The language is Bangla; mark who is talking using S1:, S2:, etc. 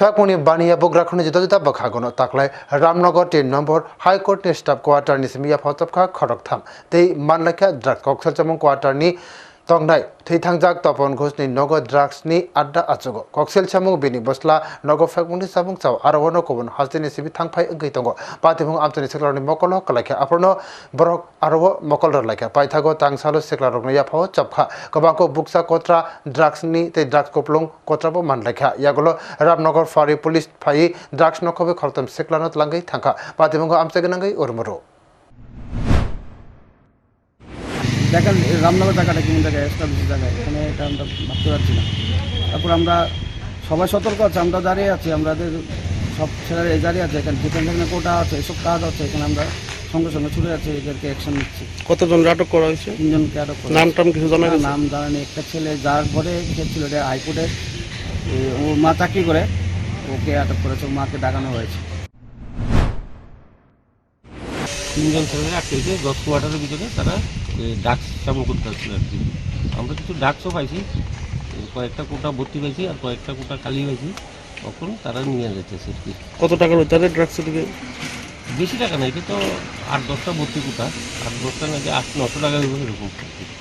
S1: ফ্যাকুনি বানিয়াবুক রাখুন যথাযথ বখাগুন তাকলাই রামনগর তিন নম্বর হাইকোর্টনি স্টাফ কোয়ার্টারনি সিমিয়া ফতপখা খড়কথাম তেই মানলেখা দ্রাক কক্সল চমং কোয়ার্টারনি তংনাই থৈথাংজাক তপন ঘোষনি নগ ড্রাগসনি আড্ডা আচুগো ককসেল সামুং বিনি বসলা নগ ফেকমুনি সামুং চাও আর হন কবন হাজদিনি সিবি থাংফাই অঙ্গই তঙ্গ পাতিমুং আমচনি সেকলারনি মকল কলাইখা আপন বরক আরব মকল রলাইখা পাইথাগো তাংসালো সেকলার রগ্ন ইয়াফাও চপখা কবাকো বুকসা কত্রা ড্রাগসনি তে ড্রাগস কপলং কত্রাব মানলাইখা ইয়াগলো রামনগর ফারি পুলিশ ফাই ড্রাগস নখবে খরতম সেকলানত লাঙ্গাই থাংখা পাতিমুং আমচে
S2: গনাঙ্গাই ওরমরো এই রামনগর জায়গাটা কেমন জায়গায়? এস্টাবলিশ জায়গায়? এখানে এটা আমরা ভাবতে পারছি না। তারপর আমরা সবাই সতর্ক আছে আমরা দাঁড়িয়ে আছি আমাদের সব ছেলেরা দাঁড়িয়ে আছে এখানে যেখানে যেখানে কোটা আছে এসব কাজ আছে এখানে আমরা সঙ্গে সঙ্গে ছুটে যাচ্ছি এদেরকে অ্যাকশন নিচ্ছি।
S3: কতজন আটক করা হয়েছে?
S2: তিনজনকে আটক করে
S3: নাম টাম কিছু জানা
S2: নাম জানেনি একটা ছেলে যার ঘরে সে ছিল এটা হাইকোর্টে ও মা চাকরি করে ওকে আটক করেছে মাকে ডাকানো হয়েছে।
S4: তিনজন ছেলেরা আটকেছে দশ কোয়ার্টারের ভিতরে তারা ডাক্স সেবন করতে আসছিল আর কি। আমরা কিছু ডাক্সও পাইছি কয়েকটা কোটা ভর্তি পাইছি আর কয়েকটা কোটা খালি পাইছি। তখন তারা নিয়ে যাচ্ছে আর কি
S3: কত রয়েছে তাদের ড্রাগস থেকে
S4: বেশি টাকা না এটা তো আট দশটা ভর্তি কোটা। আট দশটা নাকি আট নশো টাকা এরকম।